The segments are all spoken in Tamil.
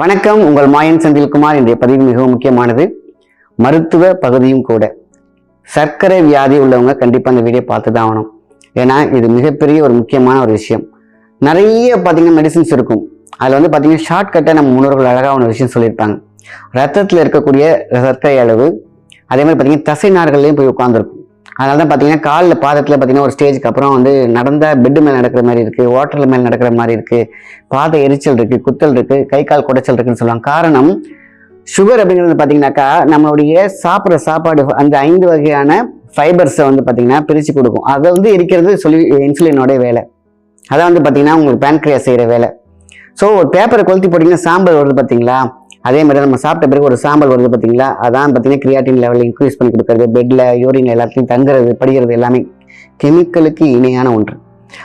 வணக்கம். உங்கள் மாயன் செந்தில்குமார். இன்றைய பதிவு மிகவும் முக்கியமானது. மருத்துவ பகுதியும் கூட. சர்க்கரை வியாதி உள்ளவங்க கண்டிப்பாக அந்த வீடியோ பார்த்து தான் ஆகணும். ஏன்னா இது மிகப்பெரிய ஒரு முக்கியமான ஒரு விஷயம். நிறைய பார்த்தீங்கன்னா மெடிசின்ஸ் இருக்கும். அதில் வந்து பார்த்தீங்கன்னா ஷார்ட்கட்டாக நம்ம முன்னோர்கள் அழகாக ஒரு விஷயம் சொல்லியிருப்பாங்க. ரத்தத்தில் இருக்கக்கூடிய சர்க்கரை அளவு அதே மாதிரி பார்த்தீங்கன்னா தசை நார்கள்லையும் போய் உட்காந்துருக்கும் அதனால தான் பார்த்தீங்கன்னா காலில் பாதத்தில் பார்த்தீங்கன்னா ஒரு ஸ்டேஜுக்கு அப்புறம் வந்து நடந்த பெட்டு மேலே நடக்கிற மாதிரி இருக்குது வாட்டரில் மேலே நடக்கிற மாதிரி இருக்குது பாத எரிச்சல் இருக்குது குத்தல் இருக்குது கை கால் குடைச்சல் இருக்குன்னு சொல்லுவாங்க. காரணம் சுகர் அப்படிங்கிறது பார்த்தீங்கன்னாக்கா நம்மளுடைய சாப்பிட்ற சாப்பாடு அந்த ஐந்து வகையான ஃபைபர்ஸை வந்து பார்த்தீங்கன்னா பிரித்து கொடுக்கும். அதை வந்து எரிக்கிறது சொல்லி இன்சுலினோட வேலை. அதான் வந்து பார்த்தீங்கன்னா உங்களுக்கு பேன்க்ரியா செய்கிற வேலை. ஸோ ஒரு பேப்பரை கொளுத்தி போட்டிங்கன்னா சாம்பல் வருது பார்த்தீங்களா அதே மாதிரி நம்ம சாப்பிட்ட பிறகு ஒரு சாம்பல் வருது பார்த்தீங்களா அதான் பார்த்தீங்கன்னா கிரியாட்டின் லெவலில் இன்க்ரீஸ் பண்ணி கொடுக்குறது. பெட்டில் யூரின் எல்லாத்தையும் தங்குறது படிக்கிறது எல்லாமே கெமிக்கலுக்கு இணையான ஒன்று.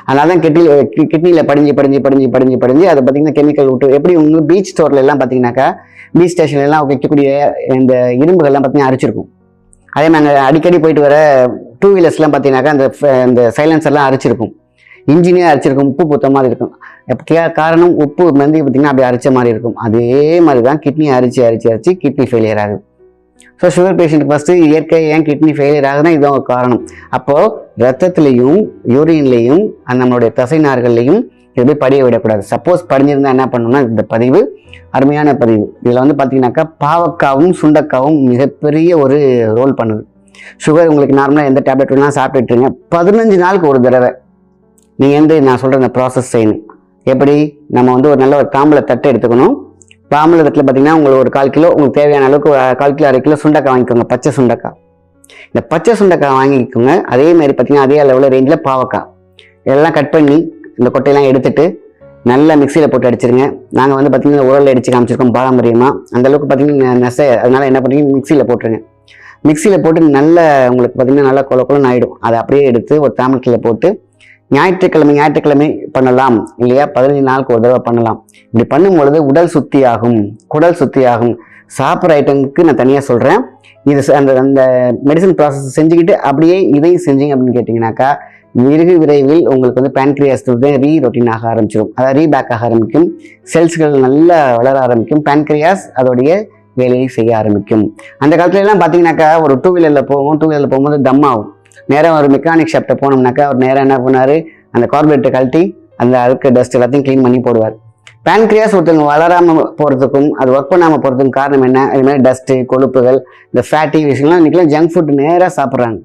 அதனால தான் கிட்னியில் கிட்னியில் படிஞ்சு படிஞ்சு படிஞ்சு படிஞ்சு படிஞ்சு அதை பார்த்தீங்கன்னா கெமிக்கல் விட்டு எப்படி உங்கள் பீச் ஸ்டோர்ல எல்லாம் பார்த்தீங்கன்னாக்கா பீச் ஸ்டேஷன்ல எல்லாம் வைக்கக்கூடிய இந்த இரும்புகள்லாம் பார்த்தீங்கன்னா அரிச்சிருக்கும். அதே மாதிரி நாங்கள் அடிக்கடி போயிட்டு வர டூ வீலர்ஸ்லாம் பார்த்தீங்கன்னாக்கா அந்த இந்த சைலன்சர்லாம் அரிச்சிருக்கும். இன்ஜினே அரைச்சிருக்கும் உப்பு பூத்த மாதிரி இருக்கும். எப்படியா காரணம் உப்பு வந்து பார்த்தீங்கன்னா அப்படி அரைச்ச மாதிரி இருக்கும். அதே மாதிரி தான் கிட்னி அரிச்சு அரிச்சு அரிச்சு கிட்னி ஃபெயிலியர் ஆகுது. ஸோ சுகர் பேஷண்ட்டுக்கு ஃபஸ்ட்டு இயற்கை ஏன் கிட்னி ஃபெயிலியர் ஆகுதுன்னா இதுதான் ஒரு காரணம். அப்போது ரத்தத்துலேயும் யூரின்லேயும் அந்த நம்மளுடைய தசைநார்கள்லையும் இது போய் படிய விடக்கூடாது. சப்போஸ் படிஞ்சிருந்தா என்ன பண்ணணும்னா இந்த பதிவு அருமையான பதிவு. இதில் வந்து பார்த்தீங்கன்னாக்கா பாவக்காவும் சுண்டக்காவும் மிகப்பெரிய ஒரு ரோல் பண்ணுது. சுகர் உங்களுக்கு நார்மலாக எந்த டேப்லெட் வேணாலும் சாப்பிட்டுட்டுருங்க பதினஞ்சு நாளுக்கு ஒரு தடவை. நீங்கள் வந்து நான் சொல்கிற அந்த ப்ராசஸ் செய்யணும். எப்படி? நம்ம வந்து ஒரு நல்ல ஒரு தாம்பளை தட்டை எடுத்துக்கணும். தாம்பளத்தில் பார்த்தீங்கன்னா உங்களுக்கு ஒரு கால் கிலோ உங்களுக்கு தேவையான அளவுக்கு ஒரு கால் கிலோ அரை கிலோ சுண்டக்காய் வாங்கிக்கோங்க பச்சை சுண்டக்காய். இந்த பச்சை சுண்டக்காய் வாங்கிக்கோங்க. அதே மாதிரி பார்த்தீங்கன்னா அதே அளவில் ரேஞ்சில் பாவக்காய். இதெல்லாம் கட் பண்ணி இந்த கொட்டையெல்லாம் எடுத்துட்டு நல்லா மிக்சியில் போட்டு அடிச்சிருங்க. நாங்கள் வந்து பார்த்தீங்கன்னா உரல் அடித்து காமிச்சிருக்கோம் பாரம்பரியமாக அந்தளவுக்கு பார்த்தீங்கன்னா நெசை அதனால் என்ன பண்ணுறீங்க? மிக்சியில் போட்டுருங்க. மிக்சியில் போட்டு நல்ல உங்களுக்கு பார்த்தீங்கன்னா நல்லா கொல கொலன்னு ஆகிடும் அதை அப்படியே எடுத்து ஒரு தாமரத்தில் போட்டு ஞாயிற்றுக்கிழமை ஞாயிற்றுக்கிழமை பண்ணலாம் இல்லையா? பதினஞ்சு நாளுக்கு ஒரு தடவை பண்ணலாம். இப்படி பண்ணும் பொழுது உடல் சுத்தி ஆகும் குடல் சுத்தி ஆகும் சாப்பிட்ற ஐட்டமுக்கு நான் தனியாக சொல்கிறேன் இது அந்த அந்த மெடிசன் ப்ராசஸ் செஞ்சுக்கிட்டு அப்படியே இதையும் செஞ்சீங்க அப்படின்னு கேட்டிங்கனாக்கா மிருகு விரைவில் உங்களுக்கு வந்து பேன்க்ரியாஸ் தான் ரீ ரொட்டீன் ஆக ஆரம்பிச்சிடும் அதாவது ரீபேக் ஆக ஆரம்பிக்கும். செல்ஸ்கள் நல்லா வளர ஆரம்பிக்கும். பேன்க்ரியாஸ் அதோடைய வேலையை செய்ய ஆரம்பிக்கும். அந்த காலத்துல எல்லாம் பார்த்தீங்கன்னாக்கா ஒரு டூ வீலரில் போவோம் டூ வீலரில் போகும்போது தம் ஆகும். நேராக ஒரு மெக்கானிக் ஷாப்ட்ட போனோம்னாக்கா அவர் நேராக என்ன பண்ணாரு? அந்த கார்பரேட்டை கழட்டி அந்த அழுக்கு டஸ்ட் எல்லாத்தையும் க்ளீன் பண்ணி போடுவார். பேன்க்ரியாஸ் ஒருத்தவங்க வளராம போகிறதுக்கும் அது ஒர்க் பண்ணாமல் போகிறதுக்கும் காரணம் என்ன? இது மாதிரி டஸ்ட்டு கொழுப்புகள் இந்த ஃபேட்டி விஷயம்லாம் இன்றைக்கெலாம் ஜங்க் ஃபுட் நேராக சாப்பிட்றாங்க.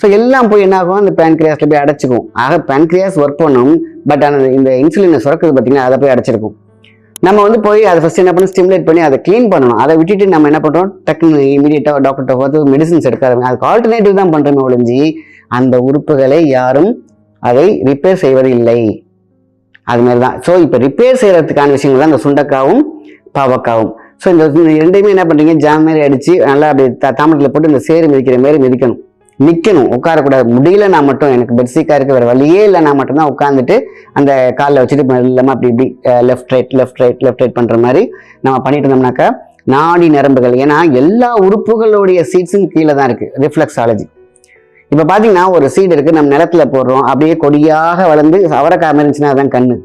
ஸோ எல்லாம் போய் என்ன ஆகும்? அந்த பேன்க்ரியாஸில் போய் அடைச்சிக்கும். ஆக பேன்க்ரியாஸ் ஒர்க் பண்ணும் பட் ஆனால் இந்த இன்சுலினை சுரக்கிறது பார்த்தீங்கன்னா அதை போய் அடைச்சிருக்கும். நம்ம வந்து போய் அதை ஃபஸ்ட் என்ன பண்ணணும்? ஸ்டிமுலேட் பண்ணி அதை க்ளீன் பண்ணணும். அதை விட்டுட்டு நம்ம என்ன பண்ணுறோம் டக்குன்னு இமீடியட்டாக டாக்டர்கிட்ட பார்த்து மெடிசின்ஸ் எடுக்காதுங்க அதுக்கு ஆல்டர்னேட்டிவ் தான் பண்ணுறோமே ஒழிஞ்சு அந்த உறுப்புகளை யாரும் அதை ரிப்பேர் செய்வது இல்லை. அது மாதிரி தான். ஸோ இப்போ ரிப்பேர் செய்கிறதுக்கான விஷயங்கள் தான் இந்த சுண்டக்காவும் பாவக்காவும். ஸோ இந்த இந்த ரெண்டையுமே என்ன பண்ணுறீங்க ஜாம் மாதிரி அடித்து நல்லா அப்படி த தாமரத்தில் போட்டு இந்த சேரு மிதிக்கிற மாதிரி மிதிக்கணும். நிற்கணும் உட்காரக்கூடாது. முடியலன்னா மட்டும் எனக்கு பெட்சீக்காக இருக்க வேறு வழியே இல்லைனா மட்டும்தான் உட்காந்துட்டு அந்த காலில் வச்சுட்டு இல்லாமல் அப்படி இப்படி left right left right left right பண்ணுற மாதிரி நம்ம பண்ணிட்டு இருந்தோம்னாக்கா நாடி நரம்புகள் ஏன்னா எல்லா உறுப்புகளுடைய சீட்ஸும் கீழே தான் இருக்குது ரிஃப்ளெக்ஸாலஜி இப்போ பார்த்தீங்கன்னா ஒரு சீடு இருக்குது நம்ம நிலத்துல போடுறோம் அப்படியே கொடியாக வளர்ந்து அவரைக்காய் இருந்துச்சுன்னா அதான் கண்ணு.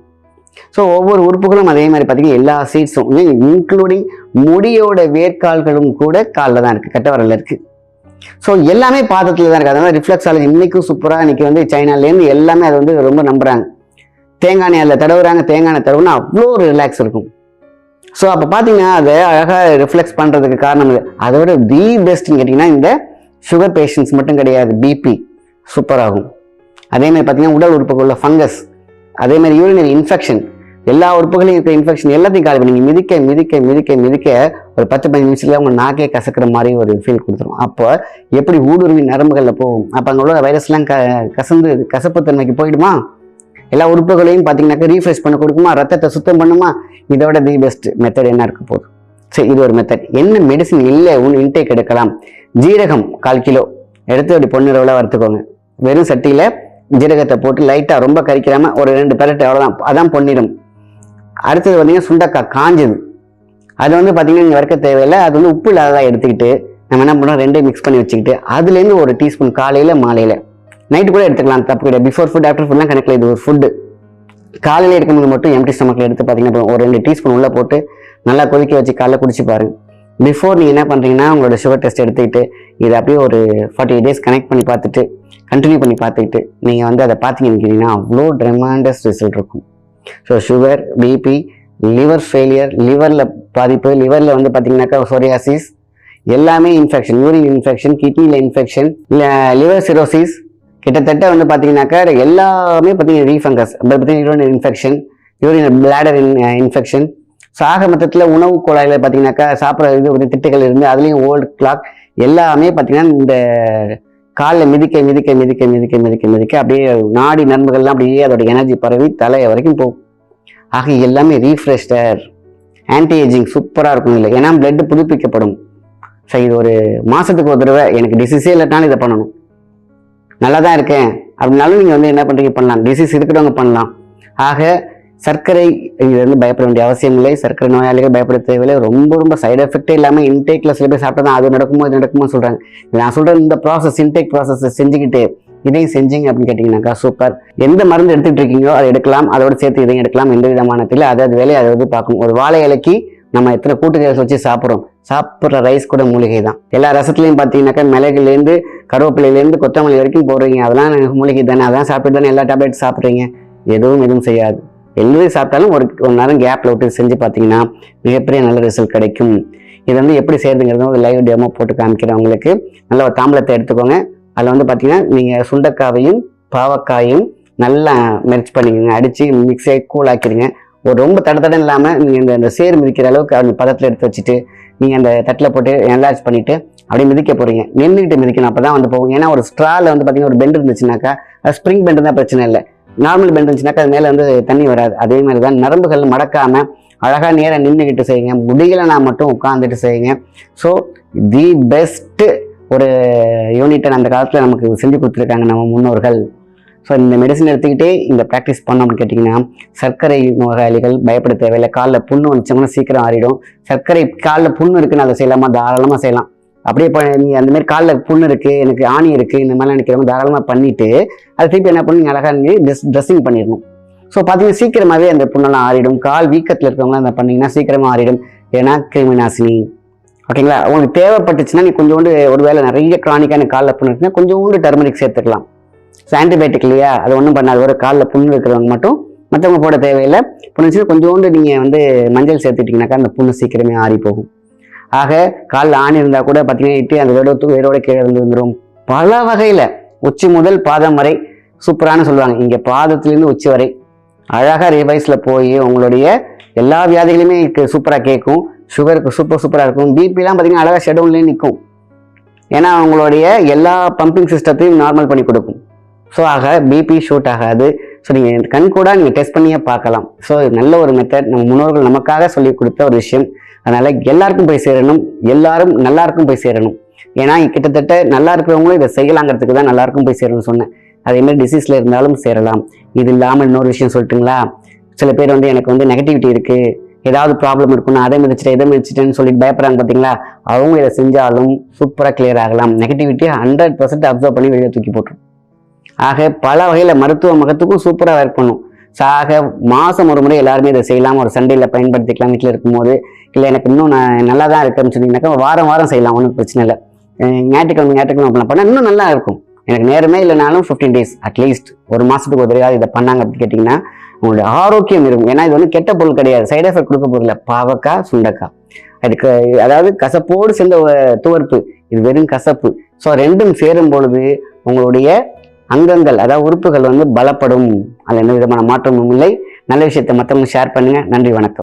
ஸோ ஒவ்வொரு உறுப்புகளும் அதே மாதிரி பார்த்தீங்கன்னா எல்லா சீட்ஸும் இன்க்ளூடிங் முடியோட வேர்க்கால்களும் கூட காலில் தான் இருக்குது கட்ட வரல இருக்குது ஸோ எல்லாமே பாதத்தில் தான் இருக்குது அதனால் ரிஃப்ளெக்ஸாலஜி இன்னைக்கும் சூப்பராக இன்னைக்கு வந்து சைனாலேருந்து எல்லாமே அதை வந்து ரொம்ப நம்புறாங்க. தேங்காய் அதில் தடவுறாங்க தேங்காய் எண்ணெய் தடவுனா அவ்வளோ ஒரு ரிலாக்ஸ் இருக்கும். ஸோ அப்போ பார்த்தீங்கன்னா அதை அழகாக ரிஃப்ளெக்ஸ் பண்ணுறதுக்கு காரணம் இது. அதை விட தி பெஸ்ட்னு கேட்டிங்கன்னா இந்த சுகர் பேஷண்ட்ஸ் மட்டும் கிடையாது. பிபி சூப்பர் ஆகும். அதே மாதிரி பார்த்தீங்கன்னா உடல் உறுப்புக்குள்ள ஃபங்கஸ் அதே மாதிரி யூரினரி இன்ஃபெக்ஷன் எல்லா உறுப்புகளையும் இருக்கிற இன்ஃபெக்ஷன் எல்லாத்தையும் காலி பண்ணி மிதிக்க மிதிக்க மிதிக்க மிதிக்க ஒரு பத்து பதினஞ்சு நிமிஷத்துல உங்கள் நாக்கே கசக்கிற மாதிரி ஒரு ஃபீல் கொடுத்துரும். அப்போ எப்படி ஊடுருவி நரம்புகளில் போகும்? அப்போ அங்கே உள்ள வைரஸ்லாம் க கசந்து கசப்புத்தன்மைக்கு போயிடுமா? எல்லா உறுப்புகளையும் பார்த்தீங்கன்னாக்கா ரீஃப்ரெஷ் பண்ண கொடுக்குமா? ரத்தத்தை சுத்தம் பண்ணுமா? இதோட தி பெஸ்ட் மெத்தட் என்ன இருக்க போகுது? சரி இது ஒரு மெத்தட் என்ன மெடிசன் இல்லை ஒன்று இன்டேக் எடுக்கலாம். ஜீரகம் கால் கிலோ. எடுத்து அப்படி பொன்னிறவில் வறுத்துக்கோங்க. வெறும் சட்டியில் ஜீரகத்தை போட்டு லைட்டாக ரொம்ப கரிக்கிறாம ஒரு ரெண்டு பேரட் அவ்வளோதான் அதான் பொன்னிறம். அடுத்தது பார்த்திங்கன்னா சுண்டக்காய் காஞ்சது. அது வந்து பார்த்தீங்கன்னா நீங்கள் வறுக்க தேவையில்லை. அது வந்து உப்பு இல்லாததாக எடுத்துக்கிட்டு நம்ம என்ன பண்ணுறோம் ரெண்டையும் மிக்ஸ் பண்ணி வச்சுக்கிட்டு அதுலேருந்து ஒரு டீஸ்பூன் காலையில் மாலையில். நைட்டு கூட எடுத்துக்கலாம் தப்பு கிடையாது. பிஃபோர் ஃபுட் ஆஃப்டர் ஃபுட்லாம் கணக்கில் இது ஒரு ஃபுட்டு காலையில் எடுக்கும்போது மட்டும் எம்டி ஸ்டமக்கில் எடுத்து பார்த்தீங்கன்னா ஒரு ரெண்டு டீஸ்பூன் உள்ளே போட்டு நல்லா கொதிக்க வச்சு காலைல குடிச்சு பாருங்க. பிஃபோர் நீங்கள் என்ன பண்ணுறீங்கன்னா உங்களோட சுகர் டெஸ்ட் எடுத்துக்கிட்டு இதை அப்படியே ஒரு ஃபார்ட்டி டேஸ் கனெக்ட் பண்ணி பார்த்துட்டு கண்டினியூ பண்ணி பார்த்துக்கிட்டு நீங்கள் வந்து அதை பார்த்தீங்கன்னா அவ்வளோ ட்ரெமாண்டஸ் ரிசல்ட் இருக்கும். So sugar BP liver failure லிவரில் பாதிப்பு லிவரில் வந்து பார்த்தீங்கன்னாக்கா சொரியாசிஸ் எல்லாமே இன்ஃபெக்ஷன் யூரின் இன்ஃபெக்ஷன் கிட்னியில் இன்ஃபெக்ஷன் லிவர் சிரோசிஸ் கிட்டத்தட்ட வந்து பார்த்தீங்கன்னாக்கா எல்லாமே பார்த்தீங்கன்னா ரீஃபங்கஸ் பார்த்தீங்கன்னா urine infection urine bladder infection சாக மொத்தத்தில் உணவு குழாயில் பார்த்தீங்கன்னாக்கா சாப்பிட்ற இது ஒரு திட்டுகள் இருந்து அதுலேயும் ஓல்டு கிளாக் எல்லாமே பார்த்தீங்கன்னா இந்த காலில் மிதிக்க மிதிக்க மிதிக்க மிதிக்க மிதிக்க மிதிக்க அப்படியே நாடி நண்பர்கள்லாம் அப்படியே அதோட எனர்ஜி பரவி தலையை வரைக்கும் போகும். ஆக எல்லாமே ரீஃப்ரெஷ்டர் ஆன்டி ஏஜிங் சூப்பராக இருக்கும் இல்லை ஏன்னா பிளட் புதுப்பிக்கப்படும். சரி இது ஒரு மாதத்துக்கு ஒரு தடவை எனக்கு டிசீஸே இல்லைனாலும் இதை பண்ணணும். நல்லா தான் இருக்கேன். அப்படின்னாலும் நீங்கள் வந்து என்ன பண்ணுறீங்க பண்ணலாம். டிசீஸ் இருக்கிறவங்க பண்ணலாம். ஆக சர்க்கரை இது வந்து பயப்பட வேண்டிய அவசியம் இல்லை. சர்க்கரை நோயாளிகள் பயப்பட தேவையில்லை ரொம்ப ரொம்ப சைடு எஃபெக்டே இல்லாமல் இன்டேக்கில் சில பேர் சாப்பிட்டா தான் அது நடக்குமோ இது நடக்குமோ சொல்கிறாங்க நான் சொல்கிறேன் இந்த ப்ராசஸ் இன்டேக் ப்ராசஸை செஞ்சுக்கிட்டு இதையும் செஞ்சீங்க அப்படின்னு கேட்டிங்கனாக்கா சூப்பர் எந்த மருந்து எடுத்துகிட்டு இருக்கீங்களோ அதை எடுக்கலாம். அதோட சேர்த்து இதையும் எடுக்கலாம். எந்த விதமானத்தில் அதாவது வேலையை அதை வந்து பார்க்கணும் ஒரு வாழை இலைக்கு நம்ம எத்தனை கூட்டுக்கறி வச்சு சாப்பிட்றோம். சாப்பிட்ற ரைஸ் கூட மூலிகை தான். எல்லா ரசத்துலையும் பார்த்தீங்கன்னாக்கா மிளகுலேருந்து கருவேப்பிலையிலேருந்து கொத்தமல்லி வரைக்கும் போடுறீங்க. அதெல்லாம் மூலிகை தானே. அதான் சாப்பிட்டு தானே எல்லா டேப்லெட் சாப்பிட்றீங்க. எதுவும் எதுவும் செய்யாது. எழுதி சாப்பிட்டாலும் ஒரு ஒரு நேரம் கேப்பில் விட்டு செஞ்சு பார்த்தீங்கன்னா மிகப்பெரிய நல்ல ரிசல்ட் கிடைக்கும். இது வந்து எப்படி செய்யறதுங்கிறது ஒரு லைவ் டெமோ போட்டு காமிக்கிறேன் உங்களுக்கு. நல்ல ஒரு தாம்பலத்தை எடுத்துக்கோங்க. அதில் வந்து பார்த்தீங்கன்னா நீங்கள் சுண்டக்காவையும் பாவக்காயும் நல்லா மெர்ச் பண்ணிக்கோங்க. அடித்து மிக்ஸை கூல் ஆக்கிடுங்க. ஒரு ரொம்ப தட தடம் இல்லாமல் நீங்கள் இந்த இந்த சேர் மிதிக்கிற அளவுக்கு அந்த பதத்தில் எடுத்து வச்சுட்டு நீங்கள் அந்த தட்டில் போட்டு என்லார்ஜ் பண்ணிவிட்டு அப்படியே மிதிக்க போகிறீங்க நின்றுக்கிட்டு மிதிக்கணும். அப்போ தான் வந்து போகும். ஏன்னா ஒரு ஸ்ட்ராவில் வந்து பார்த்தீங்கன்னா ஒரு பெண்ட் இருந்துச்சுனாக்கா அது ஸ்ப்ரிங் பெண்ட் தான் பிரச்சனை இல்லை. நார்மல் பெண்ட் இருந்துச்சுனாக்கா அது மேலே வந்து தண்ணி வராது. அதே மாதிரி தான் நரம்புகள் மடக்காமல் அழகாக நேராக நின்றுக்கிட்டு செய்யுங்க. முடியலைனா மட்டும் உட்காந்துட்டு செய்யுங்க. ஸோ தி பெஸ்ட்டு ஒரு யூனிட்டை அந்த காலத்தில் நமக்கு செஞ்சு கொடுத்துருக்காங்க நம்ம முன்னோர்கள். ஸோ இந்த மெடிசன் எடுத்துக்கிட்டே இந்த ப்ராக்டிஸ் பண்ணோம் அப்படின்னு கேட்டிங்கன்னா சர்க்கரை நோயாளிகள் பயப்பட தேவையில்லை. காலில் புண்ணு வந்துச்சோம்னா சீக்கிரம் ஆறிடும். சர்க்கரை காலில் புண்ணு இருக்குன்னு அதை செய்யலாமா? தாராளமாக செய்யலாம். அப்படியே இப்போ நீங்கள் அந்த மாதிரி காலில் புண்ணு இருக்குது எனக்கு ஆணி இருக்குது இந்த மாதிரிலாம் நினைக்கிறவங்க தாராளமாக பண்ணிவிட்டு அதை திருப்பி என்ன பண்ணி அழகாக நீங்கள் ட்ரெஸ் ட்ரெஸ்ஸிங் பண்ணிடணும். ஸோ பார்த்தீங்கன்னா சீக்கிரமாகவே அந்த புண்ணெல்லாம் ஆறிடும். கால் வீக்கத்தில் இருக்கிறவங்களாம் அதை பண்ணிங்கன்னா சீக்கிரமாக ஆறிடும். ஏன்னா கிருமிநாசினி. ஓகேங்களா? உங்களுக்கு தேவைப்பட்டுச்சுன்னா நீ கொஞ்சோண்டு ஒரு வேளை நிறைய கிரானிக்கான காலில் புண்ணு இருக்குன்னா கொஞ்சோண்டு டர்மரிக் சேர்த்துக்கலாம். ஸோ ஆன்டிபயோட்டிக் இல்லையா? அது ஒன்றும் பண்ணாது ஒரு காலில் புண்ணு இருக்கிறவங்க மட்டும் மற்றவங்க போட தேவையில்லை. புண்ணுச்சு கொஞ்சோண்டு நீங்கள் வந்து மஞ்சள் சேர்த்துட்டிங்கனாக்கா அந்த புண்ணு சீக்கிரமே ஆறி போகும் ஆக காலில் ஆணி இருந்தால் கூட பார்த்தீங்கன்னா இட்டு அந்த வேடத்துக்கு வேரோட கீழே இருந்து வந்துடும் பல வகையில் உச்சி முதல் பாதம் வரை சூப்பரான சொல்லுவாங்க. இங்கே பாதத்துலேருந்து உச்சி வரை. அழகாக ரிவைஸில் போய் உங்களுடைய எல்லா வியாதிகளுமே சூப்பராக கேட்கும். சுகருக்கு சூப்பர் சூப்பராக இருக்கும். பிபிலாம் பார்த்தீங்கன்னா அழகாக ஷெடவுன்லேயே நிற்கும். ஏன்னா அவங்களுடைய எல்லா பம்பிங் சிஸ்டத்தையும் நார்மல் பண்ணி கொடுக்கும். ஸோ ஆக பிபி ஷூட் ஆகாது. ஸோ நீங்கள் கண் கூட நீங்கள் டெஸ்ட் பண்ணியே பார்க்கலாம். ஸோ நல்ல ஒரு மெத்தட் நம்ம முன்னோர்கள் நமக்காக சொல்லி கொடுத்த ஒரு விஷயம். அதனால் எல்லாருக்கும் போய் சேரணும் எல்லாரும் நல்லாருக்கும் போய் சேரணும். ஏன்னா கிட்டத்தட்ட நல்லா இருக்கிறவங்களும் இதை செய்யலாங்கிறதுக்கு தான் நல்லாருக்கும் போய் சேரணும்னு சொன்னேன். அதேமாதிரி டிசீஸில் இருந்தாலும் சேரலாம். இது இல்லாமல் இன்னொரு விஷயம் சொல்லட்டுங்களா? சில பேர் வந்து எனக்கு வந்து நெகட்டிவிட்டி இருக்குது ஏதாவது ப்ராப்ளம் இருக்கும் நான் அதை மிதிச்சிட்டேன் இதை மிதிச்சிட்டேன்னு சொல்லிட்டு பயப்படுறாங்க பார்த்தீங்களா அவங்க இதை செஞ்சாலும் சூப்பராக கிளியர் ஆகலாம். நெகட்டிவிட்டியை ஹண்ட்ரட் பர்சன்ட் அப்சர்வ் பண்ணி வெளியே தூக்கி போட்டுரும். ஆக பல வகையில் மருத்துவ முகத்துக்கும் சூப்பராக ஒர்க் பண்ணும். சாக மாதம் ஒரு முறை எல்லாருமே இதை செய்யலாம். ஒரு சண்டேல பயன்படுத்திக்கலாம். வீட்டில் இருக்கும்போது இல்லை எனக்கு இன்னும் நான் நல்லா தான் இருக்குன்னு சொன்னீங்கன்னாக்கா வாரம் வாரம் செய்யலாம். ஒன்றும் பிரச்சனை இல்லை. ஞாயிற்றுக்கிழமை ஞாயிற்றுக்கிழமை அப்படிலாம் பண்ணால் இன்னும் நல்லா இருக்கும். எனக்கு நேரமே இல்லைனாலும் ஃபிஃப்டீன் டேஸ் அட்லீஸ்ட் ஒரு மாதத்துக்கு ஒரு தடவையாவது இதை பண்ணாங்க அப்படின்னு கேட்டிங்கன்னா உங்களுடைய ஆரோக்கியம் இருக்கும். ஏன்னா இது வந்து கெட்ட பொருள் கிடையாது. சைடு எஃபெக்ட் கொடுக்க பொருள் பாவக்காய் சுண்டக்காய். அதுக்கு அதாவது கசப்போடு சேர்ந்த துவர்ப்பு. இது வெறும் கசப்பு. ஸோ ரெண்டும் சேரும் பொழுது உங்களுடைய அங்கங்கள் அதாவது உறுப்புகள் வந்து பலப்படும். அதில் எந்த விதமான மாற்றமும் இல்லை. நல்ல விஷயத்தை மற்றவங்க ஷேர் பண்ணுங்கள் நன்றி வணக்கம்.